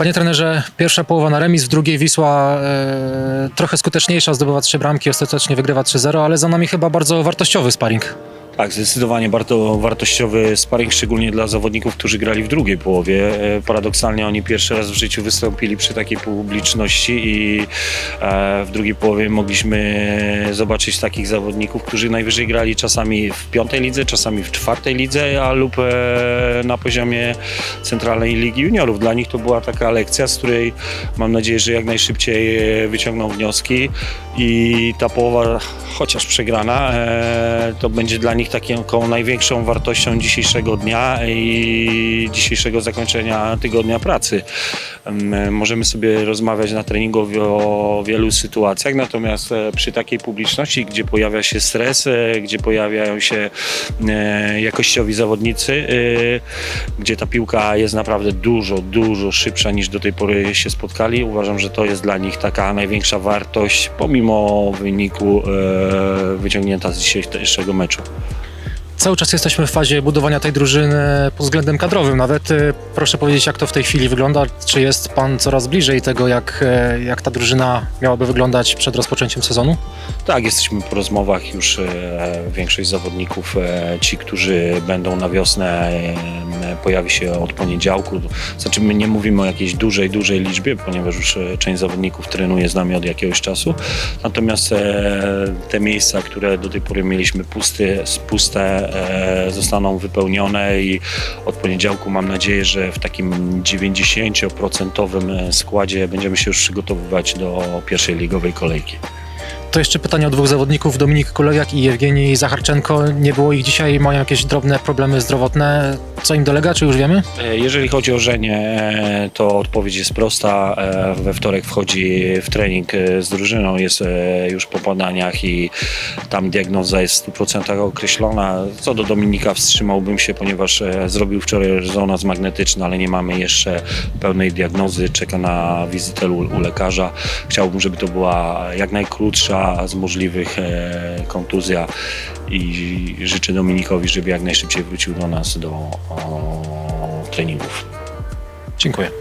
Panie trenerze, pierwsza połowa na remis, w drugiej Wisła e, trochę skuteczniejsza, zdobywa trzy bramki, ostatecznie wygrywa 3-0, ale za nami chyba bardzo wartościowy sparring. Tak, zdecydowanie bardzo wartościowy sparring, szczególnie dla zawodników, którzy grali w drugiej połowie. E, Paradoksalnie oni pierwszy raz w życiu wystąpili przy takiej publiczności i e, w drugiej połowie mogliśmy zobaczyć takich zawodników, którzy najwyżej grali czasami w piątej lidze, czasami w czwartej lidze, a lub e, na poziomie Centralnej Ligi Juniorów. Dla nich to była taka lekcja, z której mam nadzieję, że jak najszybciej wyciągną wnioski i ta połowa, chociaż przegrana, e, to będzie dla nich taką największą wartością dzisiejszego dnia i dzisiejszego zakończenia tygodnia pracy. Em, Możemy sobie rozmawiać na treningu o- wielu sytuacjach, natomiast e, przy takiej publiczności, gdzie pojawia się stres, e, gdzie pojawiają się e, jakościowi zawodnicy, gdzie ta piłka jest naprawdę dużo, dużo szybsza niż do tej pory się spotkali, uważam, że to jest dla nich taka największa wartość, pomimo wyniku wyciągnięta z dzisiejszego meczu. Cały czas jesteśmy w fazie budowania tej drużyny pod względem kadrowym. Nawet e, proszę powiedzieć, jak to w tej chwili wygląda. Czy jest pan coraz bliżej tego, jak, e, jak ta drużyna miałaby wyglądać przed rozpoczęciem sezonu? Tak, jesteśmy po rozmowach już e, większość zawodników, ci, którzy będą na wiosnę pojawi się od poniedziałku. Znaczy my nie mówimy o jakiejś dużej, dużej liczbie, ponieważ już część zawodników trenuje z nami od jakiegoś czasu. Natomiast te miejsca, które do tej pory mieliśmy pusty, puste, zostaną wypełnione i od poniedziałku mam nadzieję, że w takim 90% składzie będziemy się już przygotowywać do pierwszej ligowej kolejki. To jeszcze pytanie o dwóch zawodników, Dominik Kulewiak i Jewgenij Zacharczenko. Nie było ich dzisiaj, mają jakieś drobne problemy zdrowotne. Co im dolega, czy już wiemy? E, Jeżeli chodzi o Żenię, e, to odpowiedź jest prosta. E, We wtorek wchodzi w trening z drużyną, jest już po badaniach i tam diagnoza jest w 100% określona. Co do Dominika wstrzymałbym się, ponieważ zrobił wczoraj rezonans magnetyczny, ale nie mamy jeszcze pełnej diagnozy. Czeka na wizytę u, lekarza. Chciałbym, żeby to była jak najkrótsza z możliwych kontuzja i życzę Dominikowi, żeby jak najszybciej wrócił do nas do treningów. Dziękuję.